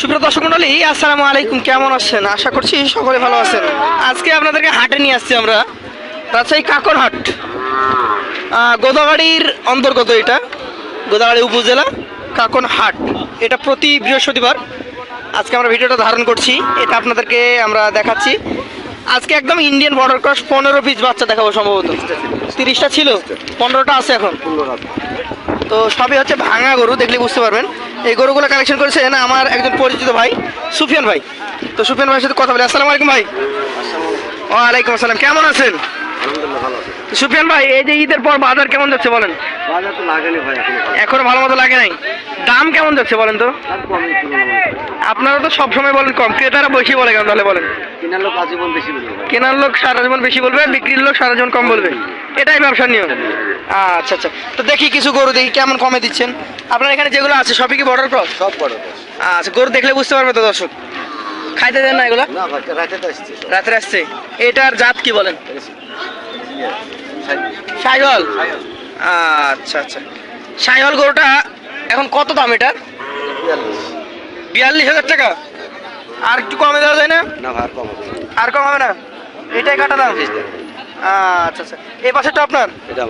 সুপ্রিয় দর্শক মন্ডলী, আসসালামু আলাইকুম। কেমন আছেন? আশা করছি সকলে ভালো আছেন। আজকে আপনাদেরকে হাটে নিয়ে আসছি আমরা। রাজশাহী কাকরহাট গোদাগাড়ির অন্তর্গত এটা। গোদাগাড়ি উপজেলা কাকন হাট। এটা প্রতি বৃহস্পতিবার। আজকে আমরা ভিডিওটা ধারণ করছি। এটা আপনাদেরকে আমরা দেখাচ্ছি। আজকে একদম ইন্ডিয়ান বর্ডার ক্রস পনেরো পিস বাচ্চা দেখাবো সম্ভবত। তিরিশটা ছিল, পনেরোটা আছে এখন। তো সবই হচ্ছে ভাঙা গরু, দেখলে বুঝতে পারবেন। এই গরুগুলো কালেকশন করেছে না আমার একজন পরিচিত ভাই, সুফিয়ান ভাই। তো সুফিয়ান ভাইয়ের সাথে কথা বলি। আসসালামু আলাইকুম ভাই। ওয়ালাইকুম আসসালাম। কেমন আছেন? সুফিয়ান ভাই এই যে ঈদের পর বাজার কেমন যাচ্ছে বলেন? বাজার তো লাগেনি ভাই এখনও ভালো। মতো লাগে নাই। দাম কেমন যাচ্ছে বলেন তো। আপনারা তো সবসময় বলেন কম ক্রেতারা বেশি বলে কেন তাহলে বলেন? কেনার লোক আজীবন বেশি বলবে কেনার লোক সারা জীবন বেশি বলবে বিক্রির লোক সারা জীবন কম বলবে। এটাই ব্যবসার নিয়ম। আচ্ছা আচ্ছা। তো দেখি কিছু গরু দেখি কেমন কমে দিচ্ছেন? আপনার এখানে যেগুলো আছে সবই কি বর্ডার ক্রস সব বড় বড়। আচ্ছা গরু দেখলে বুঝতে পারবে তো দর্শক। খাইতে দেন না এগুলো? রাতে আসছে। সব। রাত্রে আসছে। এটার জাত কি বলেন? সাইহল? আচ্ছা আচ্ছা। সাইহল গরুটা এখন কত দাম এটার? বিয়াল্লিশ। হাজার টাকা। আর একটু কমে দেওয়া যায় না? আর কম হবে না। আর কম হবে না? এটাই কাটা দাম। আচ্ছা আচ্ছা। এই পাশেটা আপনার? এটা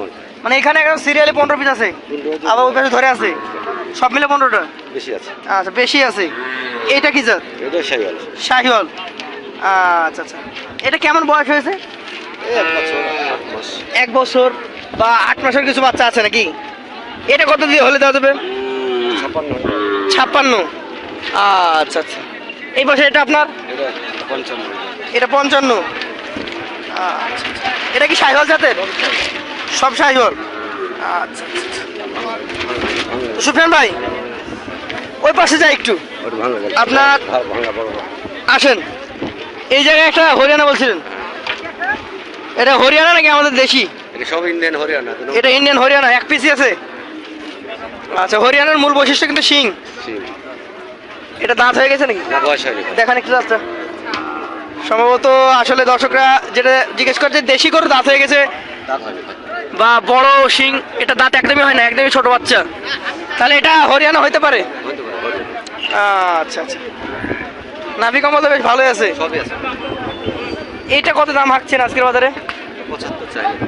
মানে এখানে এখন সিরিয়ালে পনেরো পিস আছে। আবার ওই পাশে ধরে আছে। সব মিলে পনেরোটা? বেশি আছে। আচ্ছা বেশি আছে। এইটা কি জাত? এটা সাইকেল শাহিওয়াল আচ্ছা আচ্ছা। এটা কেমন বয়স হয়েছে? এক বছর বছর বা আট মাসের কিছু বাচ্চা আছে নাকি? এটা কত দিয়ে হলে দেওয়া যাবে? ছাপ্পান্ন। আচ্ছা আচ্ছা। এই পাশে এটা আপনার? এটা পঞ্চান্ন। এটা আচ্ছা আচ্ছা। এটা কি শাহিওয়াল জাতের? সব সাইহল। আচ্ছা আচ্ছা সুফিয়ান ভাই ওই পাশে যাই একটু। আপনার- বড়। আসেন। এই জায়গায় একটা হরিয়ানা বলছিলেন। এটা হরিয়ানা নাকি আমাদের দেশি? এটা সব ইন্ডিয়ান হরিয়ানা এটা ইন্ডিয়ান হরিয়ানা এক পিসি আছে? আচ্ছা হরিয়ানার মূল বৈশিষ্ট্য কিন্তু শিং। সিং। এটা দাঁত হয়ে গেছে নাকি? না বয়স হয়নি একটু দাঁতটা। সম্ভবত আসলে দর্শকরা যেটা জিজ্ঞেস করছে দেশি করে দাঁত হয়ে গেছে। বা বড় শিং এটা দাঁত একদমই হয় না একদমই ছোট বাচ্চা। তাহলে এটা হরিয়ানা হইতে পারে? হইতে। আচ্ছা আচ্ছা। নাভি কমল বেশ ভালোই আছে। সবই আছে। এইটা কত দাম হাঁকছেন আজকের বাজারে?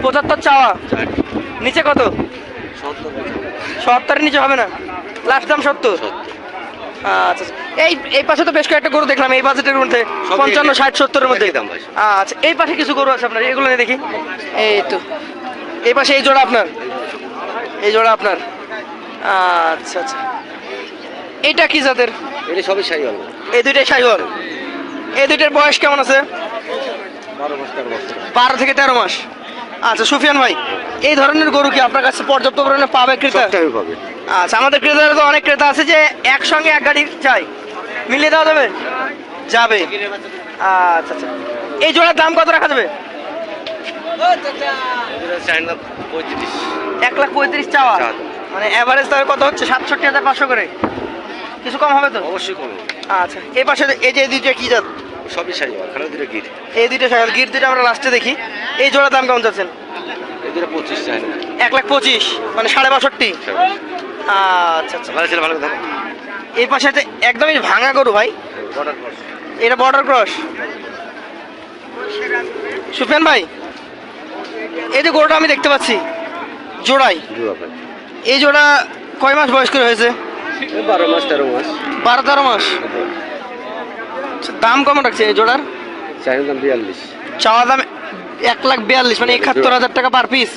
পঁচাত্তর চাওয়া। নিচে কত? সত্তর সত্তরের নিচে হবে না? লাস্ট দাম সত্তর? আচ্ছা। এই এই পাশে তো বেশ কয়েকটা গরু দেখলাম এই বাজেটের মধ্যে পঞ্চান্ন ষাট সত্তরের মধ্যে। আচ্ছা এই পাশে কিছু গরু আছে আপনার? এগুলো নিয়ে দেখি। এই তো। এই পাশে এই জোড়া আপনার? এই জোড়া আপনার। আচ্ছা আচ্ছা। এইটা কি জাতের? এটা সবই এই দুইটাই এই দুইটার বয়স কেমন আছে? বারো থেকে তেরো মাস। আচ্ছা সুফিয়ান ভাই এই ধরনের গরু কি আপনার কাছে পর্যাপ্ত পরিমাণে পাবে ক্রেতা? পাবে। আচ্ছা আমাদের ক্রেতারা তো অনেক ক্রেতা আছে যে একসঙ্গে এক গাড়ি চাই। মিলিয়ে দেওয়া যাবে? যাবে। আচ্ছা আচ্ছা। এই জোড়ার দাম কত রাখা যাবে? এক লাখ পঁয়ত্রিশ চাওয়া। মানে অ্যাভারেজ তাহলে কত হচ্ছে? সাতষট্টি হাজার পাঁচশো করে। কিছু কম হবে তো? অবশ্যই কমে আচ্ছা এই পাশে এই যে দুইটা কি জাত? সবই সাইকেল খালি দুটো গিট। এই দুইটা সাইকেল গির দুইটা আমরা লাস্টে দেখি। এই জোড়ার দাম কেমন যাচ্ছেন এই দুটো পঁচিশ চাই এক লাখ পঁচিশ মানে সাড়ে বাষট্টি। আচ্ছা আচ্ছা। ভালো ছিল ভালো কথা এই পাশে একটা একদমই ভাঙা গরু ভাই। এটা বর্ডার ক্রস সুফিয়ান ভাই এই যে গরুটা আমি দেখতে পাচ্ছি জোড়াই এই জোড়া কয় মাস বয়স করে হয়েছে? বারো মাস তেরো মাস। বারো তেরো মাস। আচ্ছা, দাম কেমন রাখছে এই জোড়ার? চাই দাম বিয়াল্লিশ। চাওয়া দাম এক লাখ বিয়াল্লিশ মানে একাত্তর হাজার টাকা পার পিস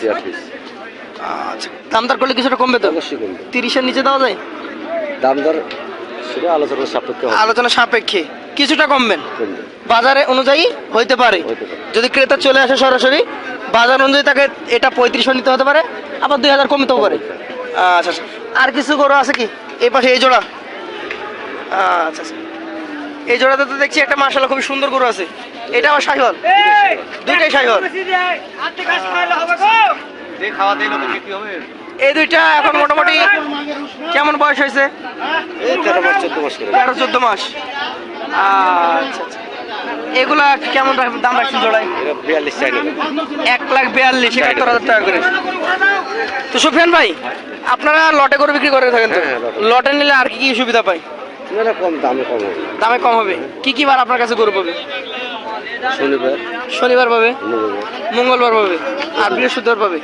আচ্ছা দাম দর করলে কিছুটা কমবে তো? অবশ্যই কমবে। তিরিশের নিচে দেওয়া যায়? দাম দর সেটা আলোচনার সাপেক্ষে আলোচনা সাপেক্ষে। কিছুটা কমবেন বাজারে অনুযায়ী হইতে পারে। যদি ক্রেতা চলে আসে সরাসরি বাজার অনুযায়ী তাকে এটা পঁয়ত্রিশশো নিতে হতে পারে আবার দুই হাজার কমতেও পারে। আচ্ছা আচ্ছা। আর কিছু গরু আছে কি? এই পাশে এই জোড়া? আচ্ছা আচ্ছা। এই জোড়াতে তো দেখছি একটা মার্শাল খুবই সুন্দর গরু আছে। এটা আমার শাহিওয়াল? দুইটাই শাহিওয়াল। এই দুইটা এখন মোটামুটি কেমন বয়স হয়েছে? এই তেরো চোদ্দ মাস করে। মাস। আচ্ছা আচ্ছা এগুলা কেমন দাম রাখছেন জোড়ায়? বিয়াল্লিশ এক লাখ বিয়াল্লিশ একাত্তর হাজার টাকা করে। তো সুফিয়ান ভাই আপনারা লটে করে বিক্রি করে থাকেন তো? হ্যাঁ, লটে। লটে নিলে আর কি কি সুবিধা পাই এটা কম দামে কম হবে। দামে কম হবে। কি কি বার আপনার কাছে গরু পাবে? শনিবার। শনিবার পাবে? মঙ্গলবার। পাবে। আর বৃহস্পতিবার পাবে?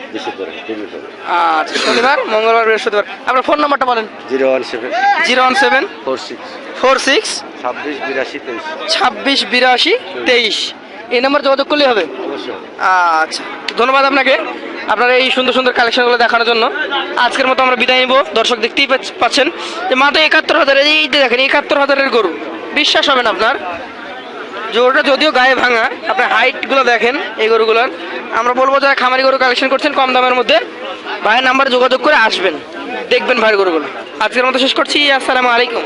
আচ্ছা শনিবার মঙ্গলবার বৃহস্পতিবার। আপনার ফোন নাম্বারটা বলেন। Zero one seven. Zero one seven. Four six. Four six. ছাব্বিশ বিরাশি তেইশ। ছাব্বিশ বিরাশি তেইশ। এই নাম্বার যোগাযোগ করলেই হবে? আচ্ছা ধন্যবাদ আপনাকে। আপনার এই সুন্দর সুন্দর কালেকশনগুলো দেখানোর জন্য আজকের মতো আমরা বিদায় নিব। দর্শক দেখতেই পাচ্ছ- পাচ্ছেন যে মাত্র একাত্তর হাজার এই দেখেন, একাত্তর হাজারের গরু। বিশ্বাস হবে না আপনার। গরুটা যদিও গায়ে ভাঙা, আপনার হাইটগুলো দেখেন এই গরুগুলোর। আমরা বলব যারা খামারি গরু কালেকশন করছেন, কম দামের মধ্যে ভাইয়ের নাম্বার যোগাযোগ করে আসবেন। দেখবেন ভাইয়ের গরুগুলো। আজকের মতো শেষ করছি। আসসালামু আলাইকুম।